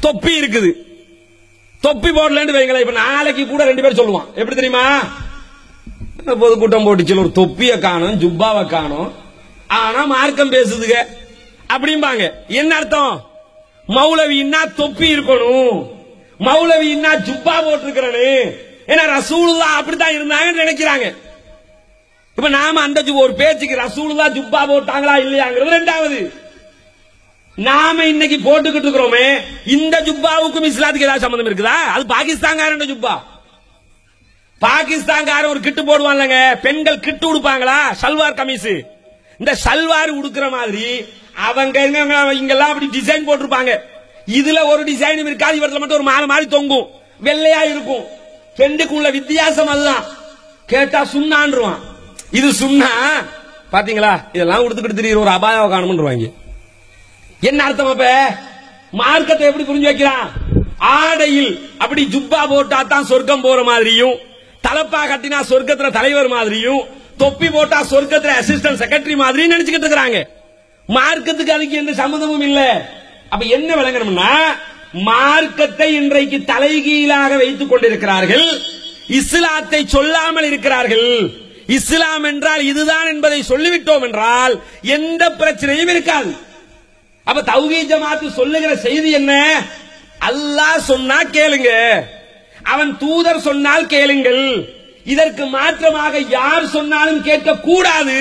தொப்பி இருக்குது. தொப்பி போடலன்னு வைங்களேன். இப்ப நாளைக்கு கூட ரெண்டு பேரும் சொல்லுவான். எப்படி தெரியுமா? பொதுக்கூட்டம் போட்டுச்சு ஒரு தொப்பிய காணும் ஜுப்பாவை காணும். ஆனா மார்க்கம் பேசுதுங்க அப்படிம்பாங்க. என்ன அர்த்தம்? மௌலவின்னா தொப்பி இருக்கணும். மௌலவின்னா ஜுப்பா போட்டிருக்கிறனு. ஏன்னா ரசூலுல்லா அப்படித்தான் இருந்தாங்கன்னு நினைக்கிறாங்க. இப்ப நாம அந்த ஒரு பேச்சுக்கு ரசூலுல்லா ஜுப்பா போட்டாங்களா இல்லையாங்கிறது ரெண்டாவது. நாம இன்னைக்கு போட்டுக்கிட்டு இருக்கிறோமே இந்த ஜுப்பாவுக்கும் இஸ்லாத்துக்கு ஏதாவது சம்பந்தம் இருக்குதா? அது பாகிஸ்தான்காரன் ஜுப்பா. பாகிஸ்தான்காரன் ஒரு கிட்டு போடுவான்லங்க. பெண்கள் கிட்டு உடுப்பாங்களா? சல்வார் கமிஸ் இந்த சல்வார் உடுக்கிற மாதிரி அவங்க இங்கெல்லாம் அப்படி டிசைன் போட்டிருப்பாங்க. இதுல ஒரு டிசைனும் இருக்காது இவரத்துல மட்டும் ஒரு மாலை மாதிரி தொங்கும். வெள்ளையா இருக்கும். ரெண்டுக்குள்ள வித்தியாசம் அதுதான். கேட்டா சுண்ணான்றுவான். இது சுண்ணா? பாத்தீங்களா? இதெல்லாம் கொடுத்துக்கிட்டு திடீர் ஒரு அபாயம் காணும்ன்றவாங்க. என்ன அர்த்தம் அப்ப? மார்க்கத்தை எப்படி புரிஞ்சு வைக்கிறான்? ஆடையில் அப்படி ஜுப்பா போட்டா தான் சொர்க்கம் போற மாதிரியும் தலப்பா கட்டினா சொர்க்கத்துல தலைவர் மாதிரியும் தொப்பி போட்டா சொர்க்கத்துல அசிஸ்டன்ட் செக்ரட்டரி மாதிரியும் நினைச்சுக்கிட்டு இருக்கிறாங்க. மார்க்கத்துக்கு அதுக்கு எந்த சம்மந்தமும் இல்ல. அப்ப என்ன விளங்கணும்னா மார்க்கத்தை இன்றைக்கு தலைகீழாக வைத்துக் கொண்டிருக்கிறார்கள். இஸ்லாத்தை சொல்லாமல் இருக்கிறார்கள். இஸ்லாம் என்றால் இதுதான் என்பதை சொல்லிவிட்டோம் என்றால் எந்த பிரச்சனையும் இருக்காது. அப்ப தௌஹீ ஜமாத்து சொல்லுகிற செய்தி என்ன? அல்லாஹ் சொன்னா கேளுங்க. அவன் தூதர் சொன்னால் கேளுங்கள். இதற்கு மாற்றமாக யார் சொன்னாலும் கேட்க கூடாது